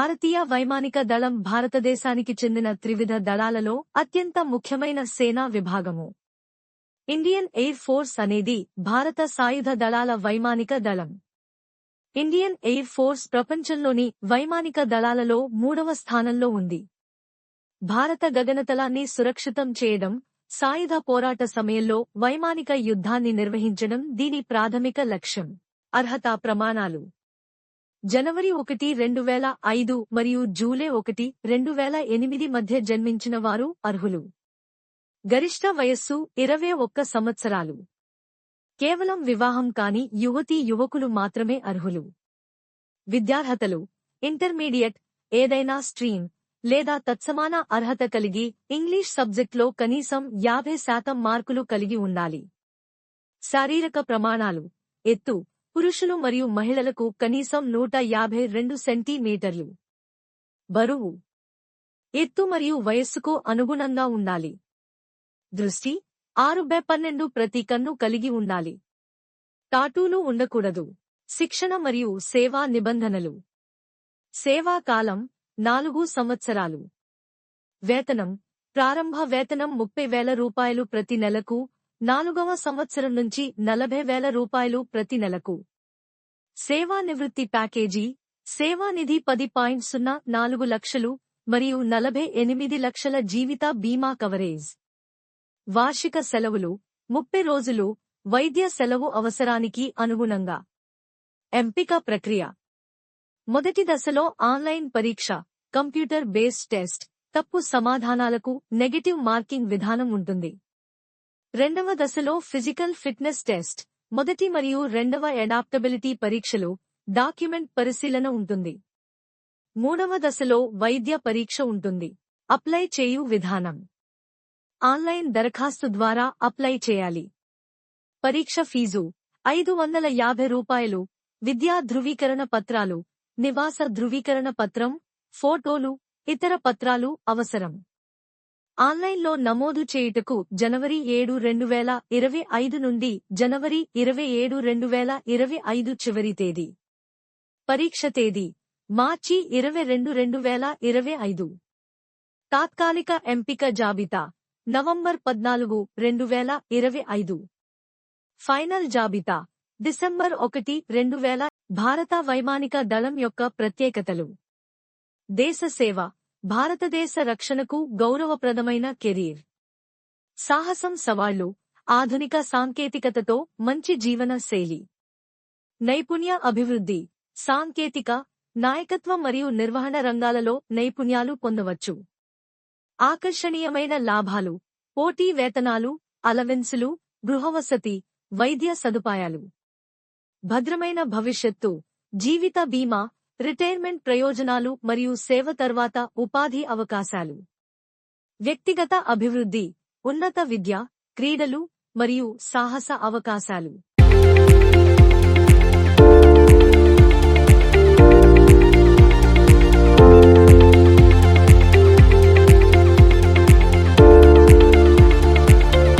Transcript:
భారతీయ వైమానిక దళం భారతదేశానికి చెందిన త్రివిధ దళాలలో అత్యంత ముఖ్యమైన సేనా విభాగము. ఇండియన్ ఎయిర్ ఫోర్స్ అనేది భారత సాయుధ దళాల వైమానిక దళం. ఇండియన్ ఎయిర్ ఫోర్స్ ప్రపంచంలోని వైమానిక దళాలలో మూడవ స్థానంలో ఉంది. భారత గగనతలాన్ని సురక్షితం చేయడం సాయుధ పోరాట సమయంలో వైమానిక యుద్ధాన్ని నిర్వహించడం దీని ప్రాథమిక లక్ష్యం. అర్హతా ప్రమాణాలు. జనవరి ఒకటి రెండు వేల ఐదు మరియు జూలై ఒకటి రెండు వేల ఎనిమిది మధ్య జన్మించిన వారు అర్హులు. గరిష్ట వయస్సు ఇరవై ఒక్క సంవత్సరాలు. కేవలం వివాహం కాని యువతీ యువకులు మాత్రమే అర్హులు. విద్యార్హతలు. ఇంటర్మీడియట్ ఏదైనా స్ట్రీమ్ లేదా తత్సమాన అర్హత కలిగి ఇంగ్లీష్ సబ్జెక్ట్లో కనీసం యాభై శాతం మార్కులు కలిగి ఉండాలి. శారీరక ప్రమాణాలు. ఎత్తు. పురుషులు మరియు మహిళలకు కనీసం నూట యాభై రెండు సెంటీమీటర్లు. బరువు. ఎత్తు మరియు వయస్సుకు అనుగుణంగా ఉండాలి. దృష్టి. ఆరు బై పన్నెండు ప్రతి కన్ను కలిగి ఉండాలి. టాటూలు ఉండకూడదు. శిక్షణ మరియు సేవా నిబంధనలు. సేవా కాలం నాలుగు సంవత్సరాలు. వేతనం. ప్రారంభ వేతనం ముప్పై వేల రూపాయలు ప్రతి నెలకు నాలుగవ సంవత్సరం నుంచి నలభై వేల రూపాయలు ప్రతి నెలకు. సేవా నివృత్తి ప్యాకేజీ సేవానిధి పది పాయింట్ సున్నా నాలుగు లక్షలు మరియు నలభై ఎనిమిది లక్షల జీవిత బీమా కవరేజ్. వార్షిక సెలవులు ముప్పై రోజులు వైద్య సెలవు అవసరానికి అనుగుణంగా. ఎంపిక ప్రక్రియ. మొదటి దశలో ఆన్లైన్ పరీక్ష కంప్యూటర్ బేస్డ్ టెస్ట్ తప్పు సమాధానాలకు నెగటివ్ మార్కింగ్ విధానం ఉంటుంది. రెండవ దశలో ఫిజికల్ ఫిట్నెస్ టెస్ట్. మొదటి మరియు రెండవ అడాప్టబిలిటీ పరీక్షలు డాక్యుమెంట్ పరిశీలన ఉంటుంది. మూడవ దశలో వైద్య పరీక్ష ఉంటుంది. అప్లై చేయు విధానం. ఆన్లైన్ దరఖాస్తు ద్వారా అప్లై చేయాలి. పరీక్ష ఫీజు ఐదు వందల యాభై రూపాయలు. విద్యా ధృవీకరణ పత్రాలు నివాస ధృవీకరణ పత్రం ఫోటోలు ఇతర పత్రాలు అవసరం. ఆన్లైన్లో నమోదు చేయుటకు జనవరి ఏడు రెండు వేల ఇరవై ఐదు నుండి జనవరి ఇరవై ఏడు రెండు వేల ఇరవై ఐదు చివరి తేదీ. పరీక్ష తేదీ మార్చి ఇరవై రెండు రెండు వేల ఇరవై ఐదు. తాత్కాలిక ఎంపిక జాబితా నవంబర్ పద్నాలుగు రెండు వేల ఇరవై ఐదు. ఫైనల్ జాబితా డిసెంబర్ ఒకటి రెండు వేల భారత వైమానిక దళం యొక్క ప్రత్యేకతలు. దేశ సేవ భారతదేశ రక్షణకు గౌరవప్రదమైన కెరీర్. సాహసం సవాళ్ళు ఆధునిక సాంకేతికతతో మంచి జీవన శైలి. నైపుణ్య అభివృద్ధి సాంకేతిక నాయకత్వం మరియు నిర్వహణ రంగాలలో నైపుణ్యాలు పొందవచ్చు. ఆకర్షణీయమైన లాభాలు పోటీ వేతనాలు అలవెన్సులు గృహవసతి వైద్య సదుపాయాలు. భద్రమైన భవిష్యత్తు జీవిత బీమా రిటైర్మెంట్ ప్రయోజనాలు మరియు సేవ తర్వాత ఉపాధి అవకాశాలు. వ్యక్తిగత అభివృద్ధి ఉన్నత విద్య క్రీడలు మరియు సాహస అవకాశాలు.